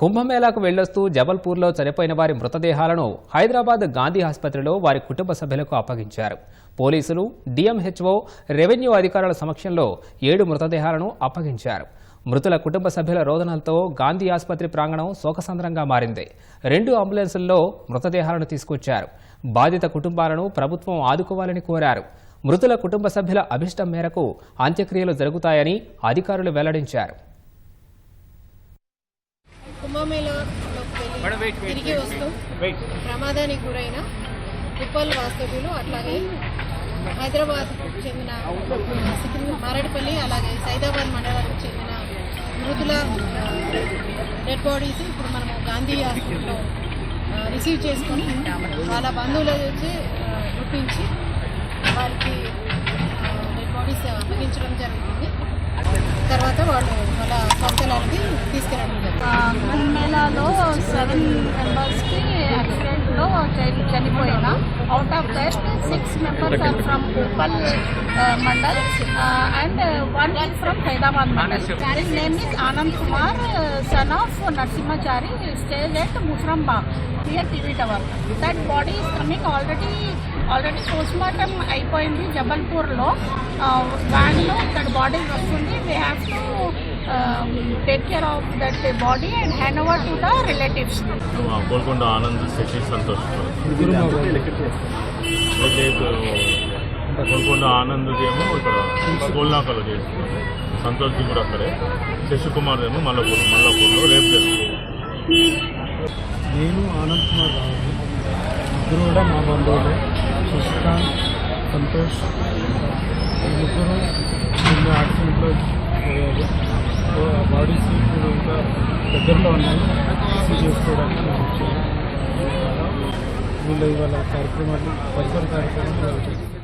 కుంభమేళాకు వెళ్ళొస్తూ జబల్పూర్లో చనిపోయిన వారి మృతదేహాలను హైదరాబాద్ గాంధీ ఆసుపత్రిలో వారి కుటుంబ సభ్యులకు అప్పగించారు. పోలీసులు డిఎంహెచ్ఓ రెవెన్యూ అధికారుల సమక్షంలో ఏడు మృతదేహాలను అప్పగించారు. మృతుల కుటుంబ సభ్యుల రోదనలతో గాంధీ ఆసుపత్రి ప్రాంగణం శోకసంద్రంగా మారింది. రెండు అంబులెన్సుల్లో మృతదేహాలను తీసుకొచ్చారు. బాధిత కుటుంబాలను ప్రభుత్వం ఆదుకోవాలని కోరారు. మృతుల కుటుంబ సభ్యుల అభిష్టం మేరకు అంత్యక్రియలు జరుగుతాయని అధికారులు వెల్లడించారు. కుంభమేళలోకి వెళ్ళి తిరిగి వస్తూ ప్రమాదానికి గురైన ఉప్పల్ వాస్తవ్యులు అట్లాగే హైదరాబాద్ చెందిన మారేడుపల్లి అలాగే సైదాబాద్ మండలానికి చెందిన మృతుల డెడ్ బాడీస్ ఇప్పుడు మనము గాంధీ హాస్పిటల్లో ఆ, రిసీవ్ చేసుకొని వాళ్ళ బంధువుల నుంచి గుర్తించి వారికి డెడ్ బాడీస్ అప్పగించడం జరుగుతుంది తర్వాత వాళ్ళు వాళ్ళ స్వస్థలానికి తీసుకెళ్ళడం జరుగుతుంది కుంభమేళాలో సెవెన్ మెంబర్స్కి యాక్సిడెంట్లో చని- చనిపోయిన. Out of that six members are from Uppal mandal and one is from Hyderabad mandal his name is Anand Kumar son of Narasimhachari stage at Muframbagh here TV tower that body is coming already already postmortem అయిపోయింది. జబల్పూర్లో వ్యాన్లో ఇక్కడ బాడీ వస్తుంది. We have to take care of that body and hand over to the relatives ah, Golconda Anand Shashi Santosh. లేదు గోల్కొండ ఆనంద్ ఏమో ఇక్కడ కోల్నాకలో చేస్తున్నారు. సంతోష్ది కూడా అక్కడే. శశికుమార్ ఏమో మల్లపూర్ మల్లపూర్లో రేపు నేను ఆనంద్ కుమార్ రావు ముగ్గురు కూడా మా బంధువులు. శశికాంత్ సంతోష్ ఈ ముగ్గురు. నిన్న యాక్సిడెంట్లో పోయారు సో ఆ బాడీస్ ఇప్పుడు దగ్గరలో ఉన్నాయి. చేసుకోవడానికి వీళ్ళు ఇవాళ కార్యక్రమాలు పరిసర కార్యక్రమాలు జరుగుతాయి.